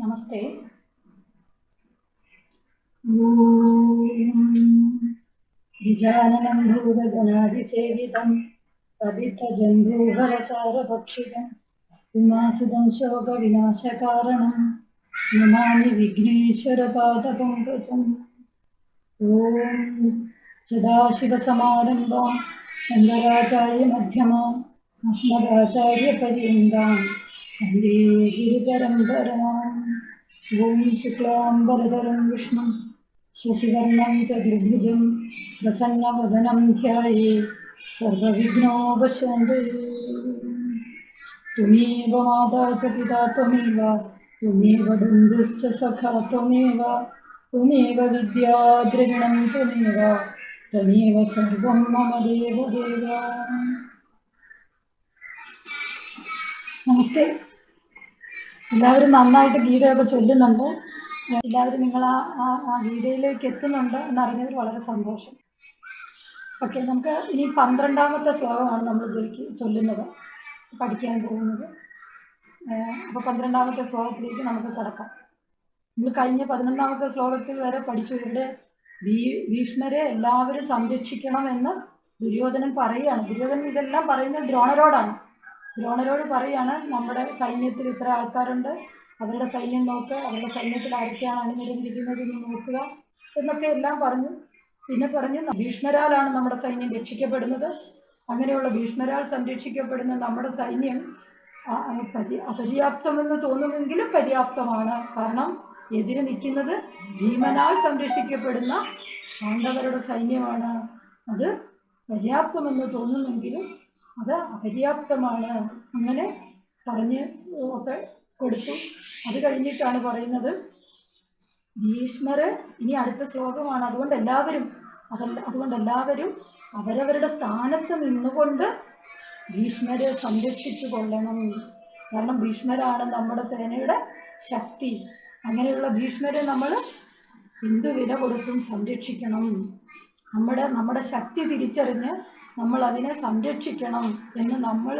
नमस्ते। गिजाननं भूतगणादिसेवितं कवितजम्बूहरसारभक्षितम् उमासुदं शोकविनाशकारणं नमामि विघ्नेश्वरपादपङ्कजम्। ॐ सदाशिवसमारम्भां शङ्कराचार्यमध्यमाम् अस्मदाचार्यपर्यन्तां वंदे गुरुपरम्पराम्। शशिवर्णुज विष्णुं, शशिवर्णं च प्रसन्नवदनं ध्याये सर्वविघ्नोपशन्ते त्वमेव माता च पिता, त्वमेव त्वमेव बन्धुश्च सखा, त्वमेव त्वमेव त्वमेव त्वमेव सर्वं मम देवदेव। नमस्ते। എല്ലാവരും നന്നായിട്ട് ഗീതയൊക്കെ ചൊല്ലുന്നുണ്ട്. എല്ലാവരും നിങ്ങൾ ആ ആ- ഗീതയിലേക്ക് എത്തുന്നുണ്ട് എന്നറിഞ്ഞതിൽ വളരെ സന്തോഷം. ഓക്കെ നമുക്ക് ഇനി പന്ത്രണ്ടാമത്തെ ശ്ലോകമാണ് നമ്മൾ ചൊല്ലുന്നത് പഠിക്കാൻ പോകുന്നത്. അപ്പോൾ പന്ത്രണ്ടാമത്തെ ശ്ലോകത്തിലേക്ക് നമുക്ക് കിടക്കാം. നമ്മൾ കഴിഞ്ഞ പതിനൊന്നാമത്തെ ശ്ലോകത്തിൽ വരെ പഠിച്ചു. ഇവിടെ ഭീഷ്മരെ എല്ലാവരും സംരക്ഷിക്കണമെന്ന് ദുര്യോധനൻ പറയുകയാണ്. ദുര്യോധനൻ ഇതെല്ലാം പറയുന്നത് ദ്രോണരോടാണ്. ദ്രോണരോട് പറയാണ് നമ്മുടെ സൈന്യത്തിൽ ഇത്ര ആൾക്കാരുണ്ട്. അവരുടെ സൈന്യം നോക്ക്. അവരുടെ സൈന്യത്തിൽ ആരൊക്കെയാണ് അണിനിരന്നിരിക്കുന്നത് എന്ന് നോക്കുക. എന്നൊക്കെ എല്ലാം പറഞ്ഞു. പിന്നെ പറഞ്ഞു ഭീഷ്മരാലാണ് നമ്മുടെ സൈന്യം രക്ഷിക്കപ്പെടുന്നത്. അങ്ങനെയുള്ള ഭീഷ്മരാൽ സംരക്ഷിക്കപ്പെടുന്ന നമ്മുടെ സൈന്യം അപര്യാപ്തമെന്ന് തോന്നുമെങ്കിലും പര്യാപ്തമാണ്. കാരണം എതിരെ നിൽക്കുന്നത് ഭീമനാൽ സംരക്ഷിക്കപ്പെടുന്ന പാണ്ഡവരുടെ സൈന്യമാണ്. അത് പര്യാപ്തമെന്ന് തോന്നുമെങ്കിലും അത് അപര്യാപ്തമാണ് അങ്ങനെ പറഞ്ഞ് ഒക്കെ കൊടുത്തു. അത് കഴിഞ്ഞിട്ടാണ് പറയുന്നത് ഭീഷ്മര് ഇനി അടുത്ത ശ്ലോകമാണ്. അതുകൊണ്ട് എല്ലാവരും അതല്ല അതുകൊണ്ട് എല്ലാവരും അവരവരുടെ സ്ഥാനത്ത് നിന്നുകൊണ്ട് ഭീഷ്മരെ സംരക്ഷിച്ചു കൊള്ളണം. കാരണം ഭീഷ്മരാണ് നമ്മുടെ സേനയുടെ ശക്തി. അങ്ങനെയുള്ള ഭീഷ്മരെ നമ്മൾ എന്തു വില കൊടുത്തും സംരക്ഷിക്കണം. നമ്മുടെ നമ്മുടെ ശക്തി തിരിച്ചറിഞ്ഞ് നമ്മൾ അതിനെ സംരക്ഷിക്കണം എന്ന് നമ്മൾ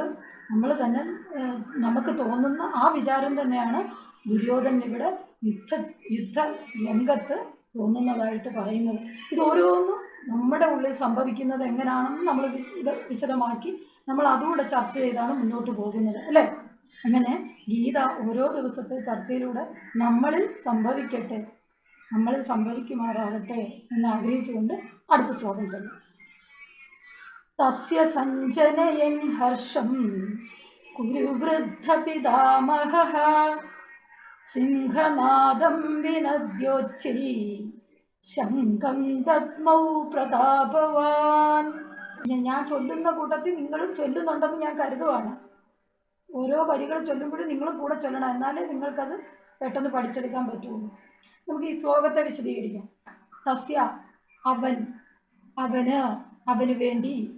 നമ്മൾ തന്നെ നമുക്ക് തോന്നുന്ന ആ വിചാരം തന്നെയാണ് ദുര്യോധനൻ ഇവിടെ യുദ്ധ യുദ്ധ രംഗത്ത് തോന്നുന്നതായിട്ട് പറയുന്നത്. ഇത് ഓരോന്നും നമ്മുടെ ഉള്ളിൽ സംഭവിക്കുന്നത് എങ്ങനെയാണെന്ന് നമ്മൾ വിശദ വിശദമാക്കി നമ്മൾ അതുകൂടെ ചർച്ച ചെയ്താണ് മുന്നോട്ട് പോകുന്നത് അല്ലേ? അങ്ങനെ ഗീത ഓരോ ദിവസത്തെ ചർച്ചയിലൂടെ നമ്മളിൽ സംഭവിക്കട്ടെ നമ്മളിൽ സംഭവിക്കുമാറാകട്ടെ എന്ന് ആഗ്രഹിച്ചുകൊണ്ട് അടുത്ത ശ്ലോകം ചൊല്ലും. തസ്യ സഞ്ജനയൻ ഹർഷം. കുരുവൃദ്ധപിതാമഹ സിംഹനാദം വിനദ്യോച്ചൈ. ശങ്കം ദത്മൗ പ്രതാപവാൻ. ഞാൻ ചൊല്ലുന്ന കൂട്ടത്തിൽ നിങ്ങളും ചൊല്ലുന്നുണ്ടെന്ന് ഞാൻ കരുതുവാണ്. ഓരോ വരികൾ ചൊല്ലുമ്പോഴും നിങ്ങളും കൂടെ ചൊല്ലണം. എന്നാലേ നിങ്ങൾക്കത് പെട്ടെന്ന് പഠിച്ചെടുക്കാൻ പറ്റുള്ളൂ. നമുക്ക് ഈ ശ്ലോകത്തെ വിശദീകരിക്കാം. സസ്യ അവൻ അവന് അവന് വേണ്ടി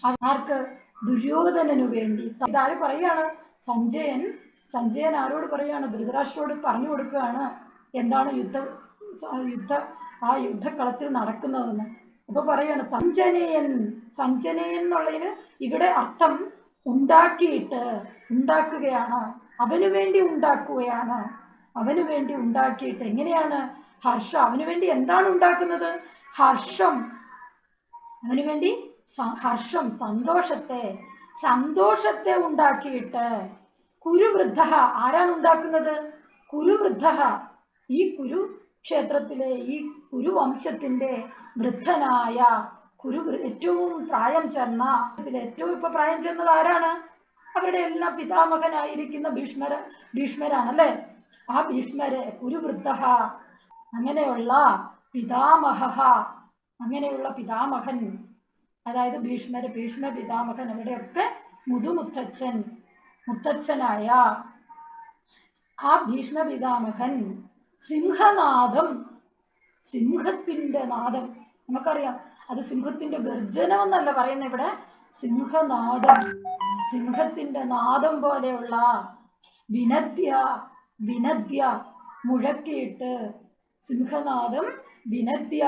ആർക്ക്? ദുര്യോധനനു വേണ്ടി. ഇതാര് പറയാണ്? സഞ്ജയൻ. സഞ്ജയൻ ആരോട് പറയാണ്? ധൃതരാഷ്ട്രോട് പറഞ്ഞു കൊടുക്കുകയാണ്. എന്താണ് യുദ്ധ യുദ്ധ ആ യുദ്ധക്കളത്തിൽ നടക്കുന്നതെന്ന്. അപ്പൊ പറയാണ് സഞ്ജനയൻ. സഞ്ജനയൻ എന്നുള്ളതിന് ഇവിടെ അർത്ഥം ഉണ്ടാക്കിയിട്ട് ഉണ്ടാക്കുകയാണ്. അവനു വേണ്ടി ഉണ്ടാക്കുകയാണ്. അവനു വേണ്ടി ഉണ്ടാക്കിയിട്ട് എങ്ങനെയാണ് ഹർഷം? അവന് വേണ്ടി എന്താണ് ഉണ്ടാക്കുന്നത്? ഹർഷം. അവന് വേണ്ടി ഹർഷം സന്തോഷത്തെ സന്തോഷത്തെ ഉണ്ടാക്കിയിട്ട് കുരുവൃദ്ധ ആരാണ് ഉണ്ടാക്കുന്നത്? കുരുവൃദ്ധ. ഈ കുരു ക്ഷേത്രത്തിലെ ഈ കുരുവംശത്തിന്റെ വൃദ്ധനായ കുരു ഏറ്റവും പ്രായം ഇതിൽ ഏറ്റവും ഇപ്പൊ പ്രായം ചെന്നത് ആരാണ്? അവരുടെ എല്ലാം പിതാമഹനായിരിക്കുന്ന ഭീഷ്മര ഭീഷ്മരാണ് അല്ലെ ആ ഭീഷ്മരെ കുരുവൃദ്ധ. അങ്ങനെയുള്ള പിതാമഹ അങ്ങനെയുള്ള പിതാമഹൻ അതായത് ഭീഷ്മര് ഭീഷ്മ പിതാമഹൻ അവിടെയൊക്കെ മുതുമുത്തച്ഛൻ മുത്തച്ഛനായ ആ ഭീഷ്മ പിതാമഹൻ സിംഹനാദം സിംഹത്തിന്റെ നാദം. നമുക്കറിയാം അത് സിംഹത്തിന്റെ ഗർജനം എന്നല്ല പറയുന്നത് ഇവിടെ. സിംഹനാദം സിംഹത്തിന്റെ നാദം പോലെയുള്ള വിനദ്യ വിനദ്യ മുഴക്കിയിട്ട് സിംഹനാദം വിനദ്യ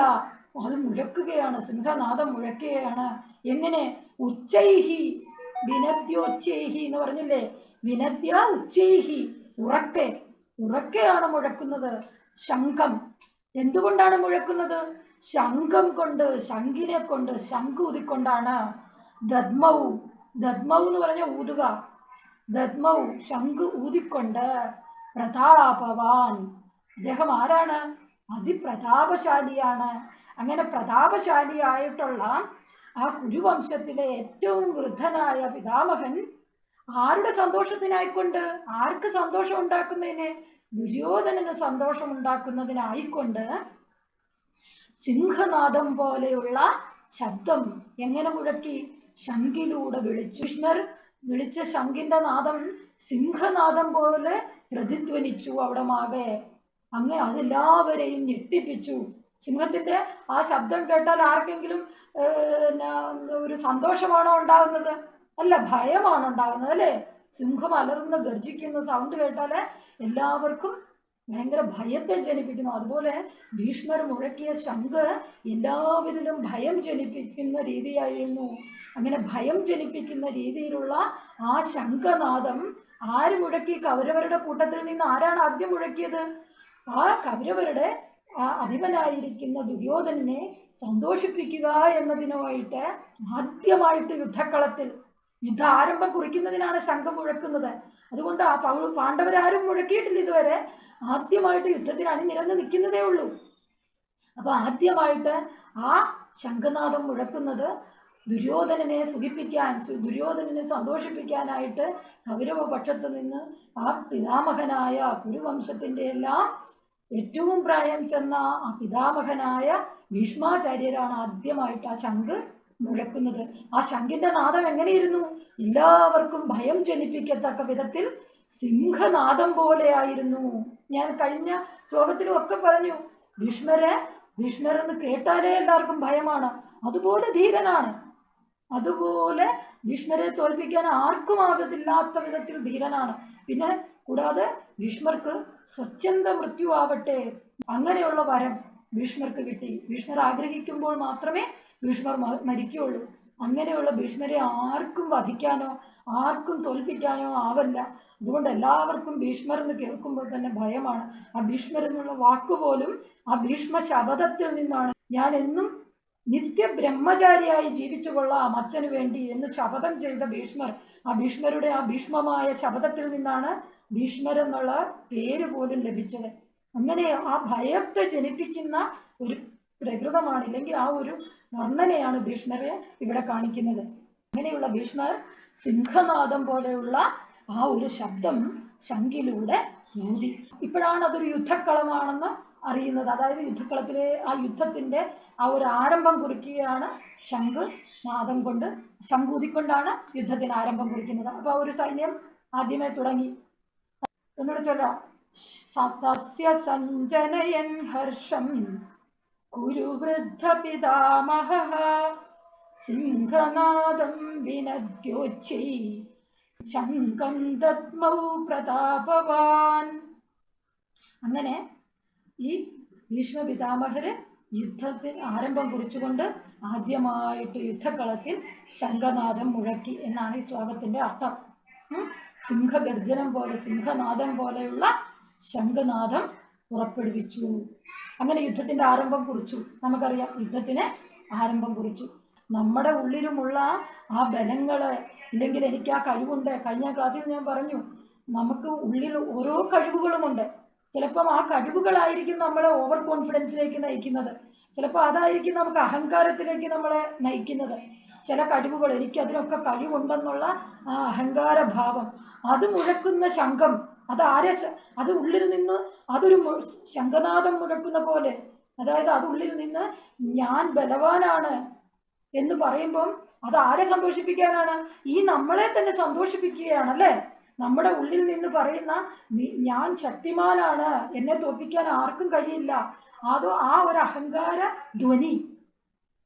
അത് മുഴക്കുകയാണ് സിംഹനാദം മുഴക്കുകയാണ്. എങ്ങനെ? ഉച്ചൈഹി വിനദ്യോച്ചൈഹി എന്ന് പറഞ്ഞില്ലേ? വിനദ്യ ഉച്ചൈഹി ഉറക്കെ. ഉറക്കെയാണ് മുഴക്കുന്നത്. ശംഖം. എന്തുകൊണ്ടാണ് മുഴക്കുന്നത്? ശംഖം കൊണ്ട് ശംഖിനെ കൊണ്ട് ശംഖ് ഊതിക്കൊണ്ടാണ്. ദദ്മവും ദദ്മവ് എന്ന് പറഞ്ഞ ഊതുക. ദദ്മവു ശംഖ് ഊതിക്കൊണ്ട് പ്രതാപവാൻ. അദ്ദേഹം ആരാണ്? അതിപ്രതാപശാലിയാണ്. അങ്ങനെ പ്രതാപശാലിയായിട്ടുള്ള ആ കുരുവംശത്തിലെ ഏറ്റവും വൃദ്ധനായ പിതാമഹൻ ആരുടെ സന്തോഷത്തിനായിക്കൊണ്ട്? ആർക്ക് സന്തോഷം ഉണ്ടാക്കുന്നതിന്? ദുര്യോധനന് സന്തോഷം ഉണ്ടാക്കുന്നതിനായിക്കൊണ്ട് സിംഹനാദം പോലെയുള്ള ശബ്ദം എങ്ങനെ മുഴക്കി? ശംഖിലൂടെ വിളിച്ചു. കൃഷ്ണർ വിളിച്ച ശംഖിന്റെ നാദം സിംഹനാദം പോലെ പ്രതിധ്വനിച്ചു അവിടെ മാവേ അങ്ങനെ അതെല്ലാവരെയും ഞെട്ടിപ്പിച്ചു. സിംഹത്തിന്റെ ആ ശബ്ദം കേട്ടാൽ ആർക്കെങ്കിലും ഒരു സന്തോഷമാണോ ഉണ്ടാകുന്നത്? അല്ല ഭയമാണ് ഉണ്ടാകുന്നത് അല്ലേ? സിംഹം അലർന്ന് ഗർജിക്കുന്ന സൗണ്ട് കേട്ടാൽ എല്ലാവർക്കും ഭയങ്കര ഭയത്തെ ജനിപ്പിക്കുന്നു. അതുപോലെ ഭീഷ്മർ മുഴക്കിയ ശംഖ് എല്ലാവരിലും ഭയം ജനിപ്പിക്കുന്ന രീതിയായിരുന്നു. അങ്ങനെ ഭയം ജനിപ്പിക്കുന്ന രീതിയിലുള്ള ആ ശംഖനാദം ആര് മുഴക്കി? കൗരവരുടെ കൂട്ടത്തിൽ നിന്ന് ആരാണ് ആദ്യം മുഴക്കിയത്? ആ കൗരവരുടെ ആ അധിപനായിരിക്കുന്ന ദുര്യോധനെ സന്തോഷിപ്പിക്കുക എന്നതിനുമായിട്ട് ആദ്യമായിട്ട് യുദ്ധക്കളത്തിൽ യുദ്ധ ആരംഭം കുറിക്കുന്നതിനാണ് ശംഖം മുഴക്കുന്നത്. അതുകൊണ്ട് ആ പൗ പാണ്ഡവരാരും മുഴക്കിയിട്ടില്ല ഇതുവരെ. ആദ്യമായിട്ട് യുദ്ധത്തിന് അണിനിരന്ന് നിൽക്കുന്നതേ ഉള്ളൂ. അപ്പൊ ആദ്യമായിട്ട് ആ ശംഖനാഥം മുഴക്കുന്നത് ദുര്യോധനനെ സുഖിപ്പിക്കാൻ ദുര്യോധനനെ സന്തോഷിപ്പിക്കാനായിട്ട് കൗരവ പക്ഷത്ത് നിന്ന് ആ പിതാമഹനായ കുരുവംശത്തിന്റെ എല്ലാം ഏറ്റവും പ്രായം ചെന്ന ആ പിതാമഹനായ ഭീഷ്മാചാര്യരാണ് ആദ്യമായിട്ട് ആ ശംഖ് മുഴക്കുന്നത്. ആ ശംഖിന്റെ നാദം എങ്ങനെയിരുന്നു? എല്ലാവർക്കും ഭയം ജനിപ്പിക്കത്തക്ക വിധത്തിൽ സിംഹനാദം പോലെയായിരുന്നു. ഞാൻ കഴിഞ്ഞ ശ്ലോകത്തിലും ഒക്കെ പറഞ്ഞു ഭീഷ്മരെ ഭീഷ്മരെന്ന് കേട്ടാലേ എല്ലാവർക്കും ഭയമാണ്. അതുപോലെ ധീരനാണ്. അതുപോലെ ഭീഷ്മരെ തോൽപ്പിക്കാൻ ആർക്കും ആവതില്ലാത്ത വിധത്തിൽ ധീരനാണ്. പിന്നെ കൂടാതെ ഭീഷ്മർക്ക് സ്വച്ഛന്ത മൃത്യു ആവട്ടെ അങ്ങനെയുള്ള വരം ഭീഷ്മർക്ക് കിട്ടി. ഭീഷ്മർ ആഗ്രഹിക്കുമ്പോൾ മാത്രമേ ഭീഷ്മർ മരിക്കുകയുള്ളൂ. അങ്ങനെയുള്ള ഭീഷ്മരെ ആർക്കും വധിക്കാനോ ആർക്കും തോൽപ്പിക്കാനോ ആവല്ല. അതുകൊണ്ട് എല്ലാവർക്കും ഭീഷ്മർ എന്ന് കേൾക്കുമ്പോൾ തന്നെ ഭയമാണ്. ആ ഭീഷ്മർ എന്നുള്ള വാക്കുപോലും ആ ഭീഷ്മ ശബദത്തിൽ നിന്നാണ്. ഞാൻ എന്നും നിത്യ ബ്രഹ്മചാരിയായി ജീവിച്ചു കൊള്ളാം അച്ഛന് വേണ്ടി എന്ന് ശപഥം ചെയ്ത ഭീഷ്മർ ആ ഭീഷ്മരുടെ ആ ഭീഷ്മമായ ശപഥത്തിൽ നിന്നാണ് ഭീഷ്മർ എന്നുള്ള പേര് പോലും ലഭിച്ചത്. അങ്ങനെ ആ ഭയത്തെ ജനിപ്പിക്കുന്ന ഒരു പ്രകൃതമാണ് ഇല്ലെങ്കിൽ ആ ഒരു വർണനയാണ് ഭീഷ്മരെ ഇവിടെ കാണിക്കുന്നത്. അങ്ങനെയുള്ള ഭീഷ്മർ സിംഹനാദം പോലെയുള്ള ആ ഒരു ശബ്ദം ശങ്കിലൂടെ ഊതി. ഇപ്പോഴാണ് അതൊരു യുദ്ധക്കളമാണെന്ന് അറിയുന്നത്. അതായത് യുദ്ധക്കളത്തിലെ ആ യുദ്ധത്തിന്റെ ആ ഒരു ആരംഭം കുറിക്കുകയാണ് ശംഖ് നാദം കൊണ്ട്. ശംഖ് കൊണ്ടാണ് യുദ്ധത്തിന് ആരംഭം കുറിക്കുന്നത്. അപ്പൊ ആ ഒരു സൈന്യം ആദ്യമേ തുടങ്ങി. ഒന്നുകൂടെ ഹർഷം കുരുവൃദ്ധ സിംഹനാദം വിനദ്യോച്ചൈ ശങ്കം ദത്മൗ പ്രതാപവാൻ അങ്ങനെ ഈ ഭീഷ്മ പിതാമഹര് യുദ്ധത്തിന് ആരംഭം കുറിച്ചുകൊണ്ട് ആദ്യമായിട്ട് യുദ്ധക്കളത്തിൽ ശംഖനാഥം മുഴക്കി എന്നാണ് ഈ ശ്ലോകത്തിന്റെ അർത്ഥം. സിംഹഗർജനം പോലെ സിംഹനാദം പോലെയുള്ള ശംഖനാദം പുറപ്പെടുവിച്ചു. അങ്ങനെ യുദ്ധത്തിന്റെ ആരംഭം കുറിച്ചു. നമുക്കറിയാം യുദ്ധത്തിന് ആരംഭം കുറിച്ചു. നമ്മുടെ ഉള്ളിലുമുള്ള ആ ബലങ്ങൾ ഇല്ലെങ്കിൽ എനിക്ക് ആ കഴിവുണ്ട്. കഴിഞ്ഞ ക്ലാസ്സിൽ ഞാൻ പറഞ്ഞു നമുക്ക് ഉള്ളിൽ ഓരോ കഴിവുകളുമുണ്ട്. ചിലപ്പം ആ കഴിവുകളായിരിക്കും നമ്മളെ ഓവർ കോൺഫിഡൻസിലേക്ക് നയിക്കുന്നത്. ചിലപ്പോൾ അതായിരിക്കും നമുക്ക് അഹങ്കാരത്തിലേക്ക് നമ്മളെ നയിക്കുന്നത്. ചില കഴിവുകൾ എനിക്ക് അതിനൊക്കെ കഴിവുണ്ടെന്നുള്ള ആ അഹങ്കാര ഭാവം അത് മുഴക്കുന്ന ശംഖം അത് ആരെ അത് ഉള്ളിൽ നിന്ന് അതൊരു ശംഖനാഥം മുഴക്കുന്ന പോലെ. അതായത് അത് ഉള്ളിൽ നിന്ന് ഞാൻ ബലവാനാണ് എന്ന് പറയുമ്പം അത് ആരെ സന്തോഷിപ്പിക്കാനാണ്? ഈ നമ്മളെ തന്നെ സന്തോഷിപ്പിക്കുകയാണ് അല്ലേ നമ്മുടെ ഉള്ളിൽ നിന്ന് പറയുന്ന ഞാൻ ശക്തിമാനാണ് എന്നെ തോൽപ്പിക്കാൻ ആർക്കും കഴിയില്ല. അതോ ആ ഒരു അഹങ്കാര ധ്വനി.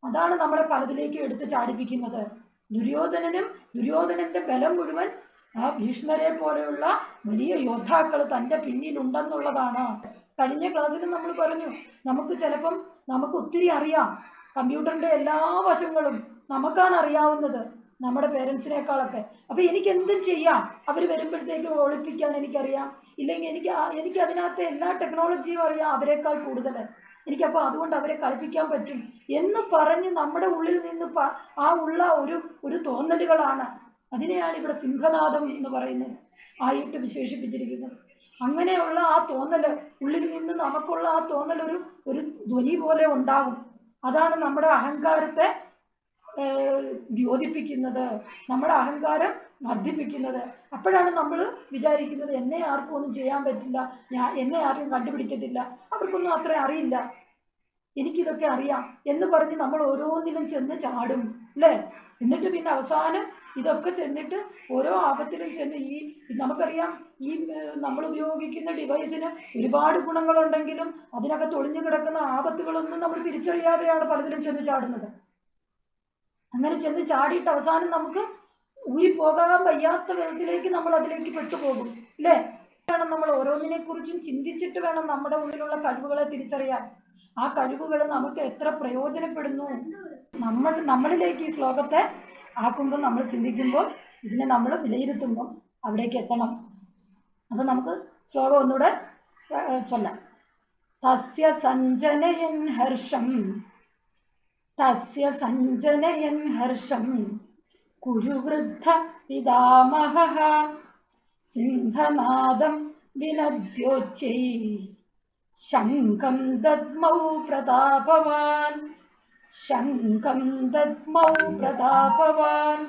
അതാണ് നമ്മളെ പലതിലേക്ക് എടുത്ത് ചാടിപ്പിക്കുന്നത്. ദുര്യോധനനും ദുര്യോധനന്റെ ബലം മുഴുവൻ ആ ഭീഷ്മരെ പോലെയുള്ള വലിയ യോദ്ധാക്കൾ തന്റെ പിന്നിലുണ്ടെന്നുള്ളതാണ്. കഴിഞ്ഞ ക്ലാസ്സിൽ നമ്മൾ പറഞ്ഞു നമുക്ക് ചിലപ്പം നമുക്ക് ഒത്തിരി അറിയാം. കമ്പ്യൂട്ടറിന്റെ എല്ലാ വശങ്ങളും നമുക്കാണ് അറിയാവുന്നത് നമ്മുടെ പേരൻസിനേക്കാളൊക്കെ. അപ്പൊ എനിക്ക് എന്തും ചെയ്യാം. അവർ വരുമ്പോഴത്തേക്കും ഒളിപ്പിക്കാൻ എനിക്കറിയാം. ഇല്ലെങ്കിൽ എനിക്ക് എനിക്ക് അതിനകത്ത് എല്ലാ ടെക്നോളജിയും അറിയാം അവരെക്കാൾ കൂടുതൽ. എനിക്കപ്പോൾ അതുകൊണ്ട് അവരെ കളിപ്പിക്കാൻ പറ്റും. എന്ന് പറഞ്ഞ് നമ്മുടെ ഉള്ളിൽ നിന്ന് ആ ഉള്ള ഒരു ഒരു തോന്നലുകളാണ് അതിനെയാണ് ഇവിടെ സിംഹനാഥം എന്ന് പറയുന്നത്. ആയിട്ട് വിശേഷിപ്പിച്ചിരിക്കുന്നത്. അങ്ങനെയുള്ള ആ തോന്നൽ ഉള്ളിൽ നിന്ന് നമുക്കുള്ള ആ തോന്നൽ ഒരു ഒരു ധ്വനി പോലെ ഉണ്ടാകും. അതാണ് നമ്മുടെ അഹങ്കാരത്തെ ദ്യോതിപ്പിക്കുന്നത്. നമ്മുടെ അഹങ്കാരം വർദ്ധിപ്പിക്കുന്നത്. അപ്പോഴാണ് നമ്മൾ വിചാരിക്കുന്നത് എന്നെ ആർക്കും ഒന്നും ചെയ്യാൻ പറ്റില്ല. ഞാൻ എന്നെ ആരും കണ്ടുപിടിക്കത്തില്ല. അവർക്കൊന്നും അത്ര അറിയില്ല. എനിക്കിതൊക്കെ അറിയാം എന്ന് പറഞ്ഞ് നമ്മൾ ഓരോന്നിലും ചെന്ന് ചാടും. അല്ലേ? എന്നിട്ട് പിന്നെ അവസാനം ഇതൊക്കെ ചെന്നിട്ട് ഓരോ ആപത്തിലും ചെന്ന് ഈ നമുക്കറിയാം ഈ നമ്മൾ ഉപയോഗിക്കുന്ന ഡിവൈസിന് ഒരുപാട് ഗുണങ്ങളുണ്ടെങ്കിലും അതിനകത്ത് ഒളിഞ്ഞു കിടക്കുന്ന ആപത്തുകളൊന്നും നമ്മൾ തിരിച്ചറിയാതെയാണ് പലതിലും ചെന്ന് ചാടുന്നത്. അങ്ങനെ ചെന്ന് ചാടിയിട്ട് അവസാനം നമുക്ക് ഊരിപ്പോകാൻ വയ്യാത്ത വിധത്തിലേക്ക് നമ്മൾ അതിലേക്ക് പെട്ടുപോകും അല്ലേ? വേണം നമ്മൾ ഓരോന്നിനെ കുറിച്ചും ചിന്തിച്ചിട്ട് വേണം നമ്മുടെ ഉള്ളിലുള്ള കഴിവുകളെ തിരിച്ചറിയാൻ. ആ കഴിവുകൾ നമുക്ക് എത്ര പ്രയോജനപ്പെടുന്നു? നമ്മൾ നമ്മളിലേക്ക് ഈ ശ്ലോകത്തെ ആക്കുമ്പോൾ നമ്മൾ ചിന്തിക്കുമ്പോൾ ഇതിനെ നമ്മൾ വിലയിരുത്തുമ്പോൾ അവിടേക്ക് എത്തണം. അപ്പൊ നമുക്ക് ശ്ലോകം ഒന്നുകൂടെ ചൊല്ലാം. തസ്യ സഞ്ജനയൻ ഹർഷം. തസ്യ സഞ്ജനയൻ ഹർഷം. കുരുവൃദ്ധ പിതാമഹ. സിംഹനാദം വിനദ്യോച്ചൈ. ശംഖം ദദ്മൗ പ്രതാപവാൻ. ശംഖം ദദ്മൗ പ്രതാപവാൻ.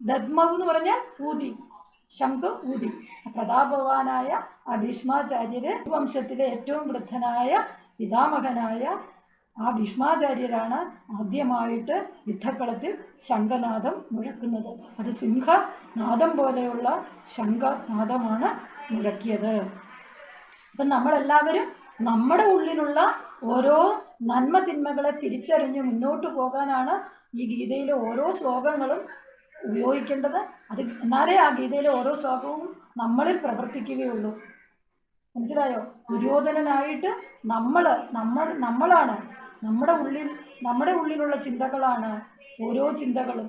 ദദ്മൗ എന്ന് പറഞ്ഞാൽ ഊതി. ശംഖം ഊതി. പ്രതാപവാനായ ആ ഭീഷ്മാചാര്യര് വംശത്തിലെ ഏറ്റവും വൃദ്ധനായ പിതാമഹനായ ആ ഭീഷ്മാചാര്യരാണ് ആദ്യമായിട്ട് യുദ്ധക്കളത്തിൽ ശംഖനാദം മുഴക്കുന്നത്. അത് സിംഹനാദം പോലെയുള്ള ശംഖനാദമാണ് മുഴക്കിയത്. അപ്പം നമ്മളെല്ലാവരും നമ്മുടെ ഉള്ളിലുള്ള ഓരോ നന്മ തിന്മകളെ തിരിച്ചറിഞ്ഞ് മുന്നോട്ട് പോകാനാണ് ഈ ഗീതയിലെ ഓരോ ശ്ലോകങ്ങളും ഉപയോഗിക്കേണ്ടത്. അത് എന്നാലേ ആ ഗീതയിലെ ഓരോ ശ്ലോകവും നമ്മളിൽ പ്രവർത്തിക്കുകയുള്ളൂ. മനസ്സിലായോ? ദുര്യോധനനായിട്ട് നമ്മൾ നമ്മൾ നമ്മളാണ്. നമ്മുടെ ഉള്ളിൽ നമ്മുടെ ഉള്ളിലുള്ള ചിന്തകളാണ് ഓരോ ചിന്തകളും.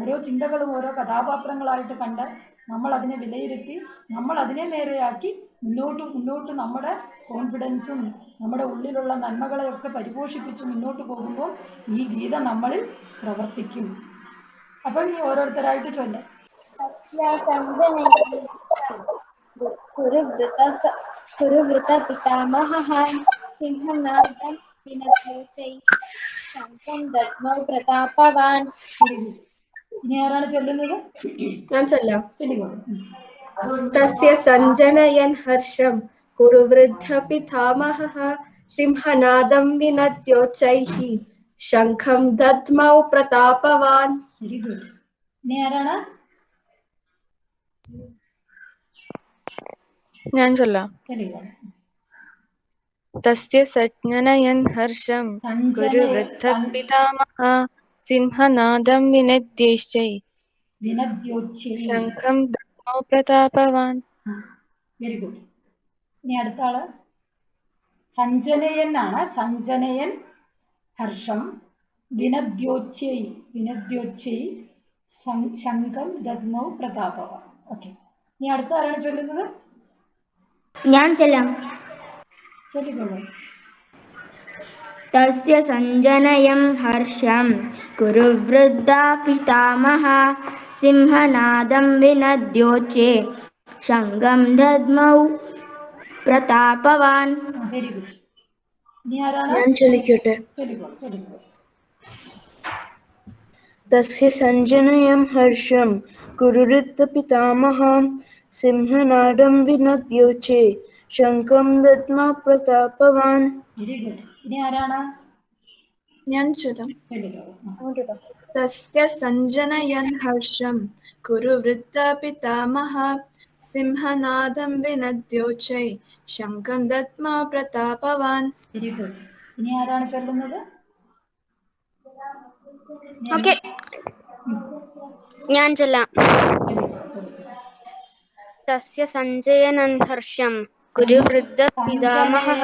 ഓരോ ചിന്തകളും ഓരോ കഥാപാത്രങ്ങളായിട്ട് കണ്ട് നമ്മൾ അതിനെ വിലയിരുത്തി നമ്മൾ അതിനെ നേരെയാക്കി മുന്നോട്ട് മുന്നോട്ട് നമ്മുടെ കോൺഫിഡൻസും നമ്മുടെ ഉള്ളിലുള്ള നന്മകളെയൊക്കെ പരിപോഷിപ്പിച്ച് മുന്നോട്ട് പോകുമ്പോൾ ഈ ഗീത നമ്മളിൽ പ്രവർത്തിക്കും. അപ്പം ഓരോരുത്തരായിട്ട് ചൊല്ലെ. പ്രതാപവാൻ ഇനി ആരാണ് ചൊല്ലുന്നത് ഞാൻ ചൊല്ലാം. ചൊല്ലിക്കോളൂ ഉം. തസ്യ സഞ്ജനയൻ ഹർഷം കുരുവൃദ്ധ പിതാമഹഃ സിംഹനാദം വിനദ്യോച്ചൈഃ ശംഖം ദദ്മൗ പ്രതാപവാൻ വെരി ഗുഡ് ഇനി ആരാണ് ഞാൻ ചൊല്ലാം ചൊല്ലിക്കോളൂ തസ്യ സജ്ഞനയൻ ഹർഷം ഗുരുവൃദ്ധ പിതാമഹ സിംഹനാദം വിനദ്യേശ്ചൈ വിനദ്യോച്ഛേ ശംഖം ദമോ പ്രതാപവാൻ. വെരി ഗുഡ് ഇനി അടുത്ത ആൾ സഞ്ജനയൻ ആണ് സഞ്ജനയൻ ഹർഷം. വിനദ്യോച്ചൈ വിനദ്യോച്ചൈ സം- ശംഖം ദദ്മൗ പ്രതാപവ ഓക്കെ ഇനി അടുത്ത ആരാണ് ചൊല്ലുന്നത്? ഞാൻ ചെല്ലാം. ചൊല്ലിക്കൊള്ളു. തസ്യ സഞ്ജനയം ഹർഷം. കുരുവൃദ്ധാ പിതാമഹ. സിംഹനാദം വിനദ്യോച്ചേ. ശംഖം ദദ്മൗ പ്രതാപവാൻ. വെരി ഗുഡ് ഞാൻ ചൊല്ലിക്കോട്ടെ തസ്യ സഞ്ജനയം ഹർഷം കുരുവൃദ്ധ പിതാമഹ സിംഹനാടം വിനദ്യോച്ചേ. ശംഖം ദദ്മ പ്രതാപവാൻ. Very good. ഇനി ആരാണ്? ഞാൻ ചൊല്ലാം. तस्य सञ्जनयन् हर्षं कुरु वृद्धपितामह सिंहनादं विनद्योचै शङ्खं दद्मा प्रतापवान् വെരി ഗുഡ് ഇനി ആരാണ് ചൊല്ലുന്നത് ഓക്കെ ഞാൻ ചൊല്ലാം തസ്യ സഞ്ജയനൻ ഹർഷം കുരുവൃദ്ധ പിതാമഹഃ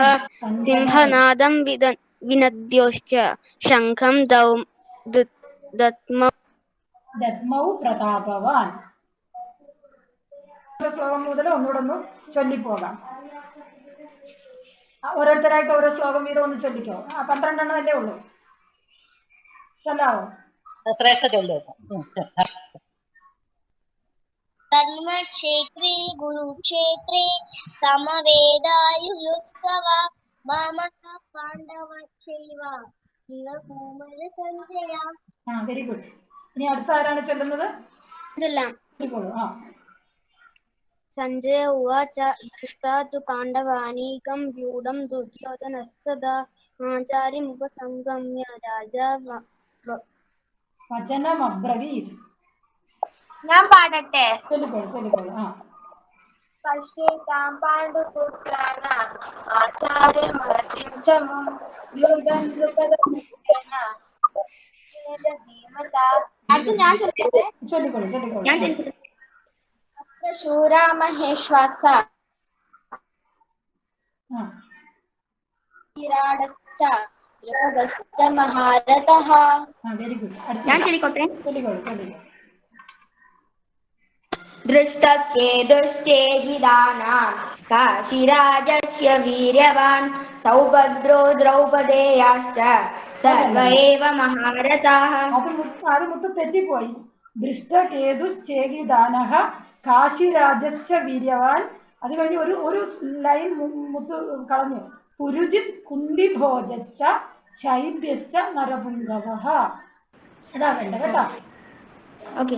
സിംഹനാദം വിദ വിനദ്യോശ്ച ശംഖം ദൗ ദ- ദദ്മ ദത്മൗ പ്രതാപവാൻ ശ്ലോകം മുതൽ ഒന്നുകൂടെ ഒന്ന് ചൊല്ലിപ്പോകാം ആ, ഓരോരുത്തരായിട്ട് ഓരോ ശ്ലോകം വീതം ഒന്ന് ചൊല്ലിക്കോ ആ പന്ത്രണ്ടെണ്ണം അല്ലേ ഉള്ളൂ ചൊല്ലാവോ ശ്രേഷ്ഠ ചൊല്ലു धर्मक्षेत्रे गुरुक्षेत्रे समवेदायुयुत्सव वामः पाण्डवश्चैव शिवकुमारसञ्जय ആ വെരി ഗുഡ് ഇനി അടുത്ത ആരാണ് ചൊല്ലുന്നത്? ആ. സഞ്ജയ ഉവാച ദൃഷ്ടാ തു പാണ്ഡവാനീകം വ്യൂഢം ദുര്യോധനസ്തദാ ആചാര്യമുപസംഗമ്യ രാജാ വ- വ- വചനം അബ്രവീത് ഞാൻ പാടട്ടെ. ചൊല്ലിക്കോളൂ ചൊല്ലിക്കോളൂ. ആ. പശ്യേതാം പാണ്ഡുപുത്രാണ ആചാര്യമഹതിം ച മും വ്യൂഢം നൃപദമുഖേന അടുത്ത് ഞാൻ ചൊല്ലട്ടെ ചൊല്ലിക്കോളൂ ചൊല്ലിക്കോളൂ ഞാൻ അത്ര ശൂരാ മഹേശ്വാസ ആ വിരാടശ്ച ദ്രുപദശ്ച മഹാരഥഃ ആ വെരി ഗുഡ് ഞാൻ ചൊല്ലിക്കോട്ടെ ചൊല്ലിക്കോളൂ ചൊല്ലിക്കോളൂ दृष्टकेतुश्चेजिदानां काशीराजस्य वीर्यवान् सौभद्रो द्रौपदेयाश्च सर्व एव महारथाः അത് മു- അത് മുത്ത് തെറ്റിപ്പോയി ദൃഷ്ടകേതുശ്ചേകിദാനഃ കാശിരാജശ്ച വീര്യവാൻ അത് കഴിഞ്ഞ് ഒരു ഒരു ലൈൻ മു- മുത്ത് കളഞ്ഞു പുരുജിത് കുന്തിഭോജശ്ച ശൈബ്യശ്ച നരപുംഗവഃ അതാ വേണ്ട കേട്ടോ ओके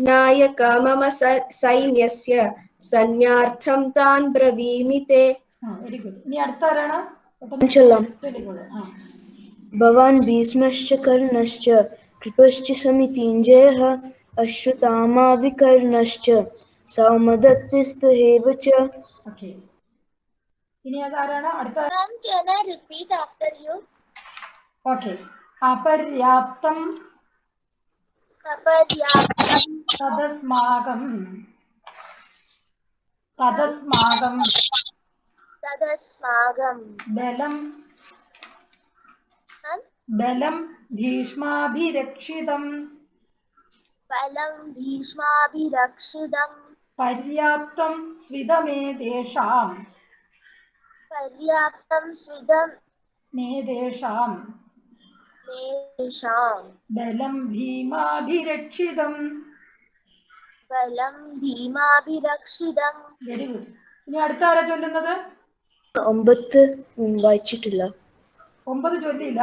नायक मम सैन्य सन्यार्थम तान ब्रवीमिते भवान भीष्मश्च कर्णश्च कृपश्च समितिञ्जयः अश्रुतामाविकर्णश्च सामदत्तिस्तहेव च। ओके तदस्माकं तदस्माकं तदस्माकं बलं बलं भीष्माभिरक्षितं बलं भीष्माभिरक्षितं पर्याप्तं स्विदमे तेषां पर्याप्तं स्विदं मे तेषाम् മേതേഷാം ഭീമാഭിരക്ഷിതം ബലം ഭീമാഭിരക്ഷിതം വെരി ഗുഡ് ഇനി അടുത്ത ആരാ ചൊല്ലുന്നത്? ഒമ്പത് വായിച്ചിട്ടില്ല ഒമ്പത് ചൊല്ലിയില്ല?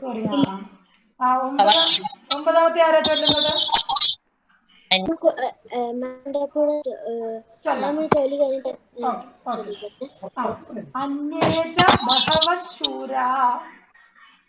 സോറി ആ. ഒമ്പത് ഒമ്പതാമത്തെ ആരാ ചൊല്ലുന്നത്? അന്യേച ചൊല്ലി.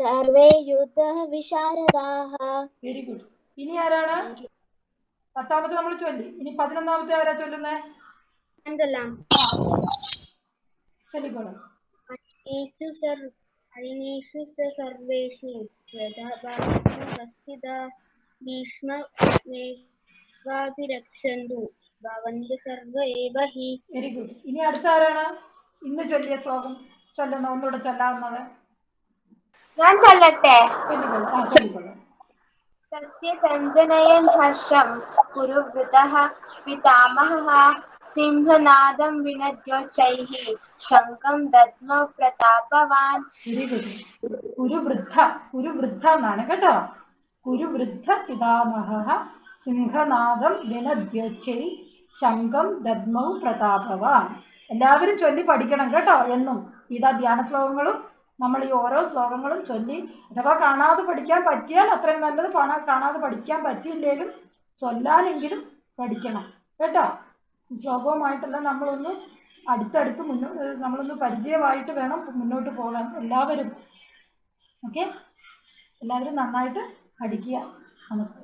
സർവേ യുദ്ധ വിശാരദാഹ. വെരി ഗുഡ് ഇനി ആരാണ്? പത്താമത്തെ നമ്മൾ ചൊല്ലി. ഇനി പതിനൊന്നാമത്തെ ആരാ ചൊല്ലുന്നേ? ചൊല്ലാം. ചൊല്ലിക്കോളൂ. യേശു സർ അയിനേഷു സർവേഷു യഥാസ്ഥിത ഭീഷ്മ മേവാഭിരക്ഷന്തു ഭവന്തു സർവ ഏവ ഹി വെരി ഗുഡ് ഇനി അടുത്ത ആരാണ്? ഇന്ന് ചൊല്ലിയ ശ്ലോകം ചൊല്ലുന്ന ഒന്നുകൂടെ ചൊല്ലാവുന്നത് ഞാൻ ചൊല്ലട്ടെ? തസ്യ സഞ്ജനയൻ ഹർഷം കുരുവൃതഃ പിതാമഹः സിംഹനാദം വിനദ്യോച്ചൈः ശംഖം ദത്മോ പ്രതാപവാൻ. കുരുവൃദ്ധ കുരുവൃദ്ധ എന്നാണ് കേട്ടോ. കുരുവൃദ്ധ പിതാമഹ സിംഹനാദം വിനദ്യോച്ചൈ ശംഖം ദത്മോ പ്രതാപവാൻ. എല്ലാവരും ചൊല്ലി പഠിക്കണം കേട്ടോ എന്നും. ഗീതാ ധ്യാന ശ്ലോകങ്ങളും നമ്മൾ ഈ ഓരോ ശ്ലോകങ്ങളും ചൊല്ലി അഥവാ കാണാതെ പഠിക്കാൻ പറ്റിയാൽ അത്രയും നല്ലത് കാണാ കാണാതെ പഠിക്കാൻ പറ്റിയില്ലെങ്കിലും ചൊല്ലാനെങ്കിലും പഠിക്കണം. കേട്ടോ? ശ്ലോകവുമായിട്ടെല്ലാം നമ്മളൊന്ന് അടുത്തടുത്ത് മുന്നോ നമ്മളൊന്ന് പരിചയമായിട്ട് വേണം മുന്നോട്ട് പോകാൻ എല്ലാവരും. ഓക്കെ? എല്ലാവരും നന്നായിട്ട് പഠിക്കുക. നമസ്തേ.